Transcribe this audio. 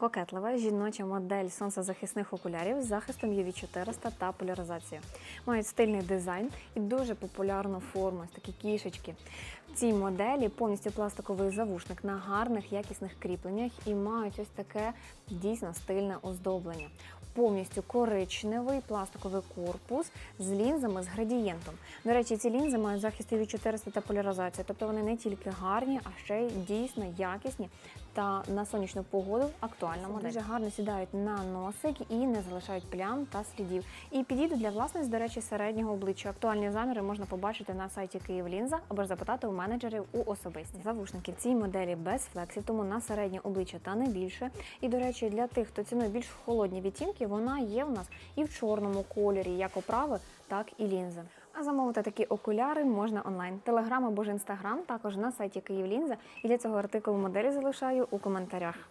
Кокетлива жіноча модель сонцезахисних окулярів з захистом UV 400 та поляризацією. Мають стильний дизайн і дуже популярну форму, ось такі кішечки. В цій моделі повністю пластиковий завушник на гарних якісних кріпленнях і мають ось таке дійсно стильне оздоблення. Повністю коричневий пластиковий корпус з лінзами з градієнтом. До речі, ці лінзи мають захист UV 400 та поляризацію, тобто вони не тільки гарні, а ще й дійсно якісні та на сонячну погоду актуальна модель. Дуже гарно сідають на носик і не залишають плям та слідів. І підійдуть для власниць, до речі, середнього обличчя. Актуальні заміри можна побачити на сайті Київлінза або ж запитати у менеджерів у особисті. Завушники в цій моделі без флексів, тому на середнє обличчя та не більше. І до речі, для тих, хто цінує більш холодні відтінки, вона є в нас і в чорному кольорі, як оправи, так і лінзи. А замовити такі окуляри можна онлайн. Телеграм або ж інстаграм, також на сайті Київлінза. І для цього артикул моделі залишаю у коментарях.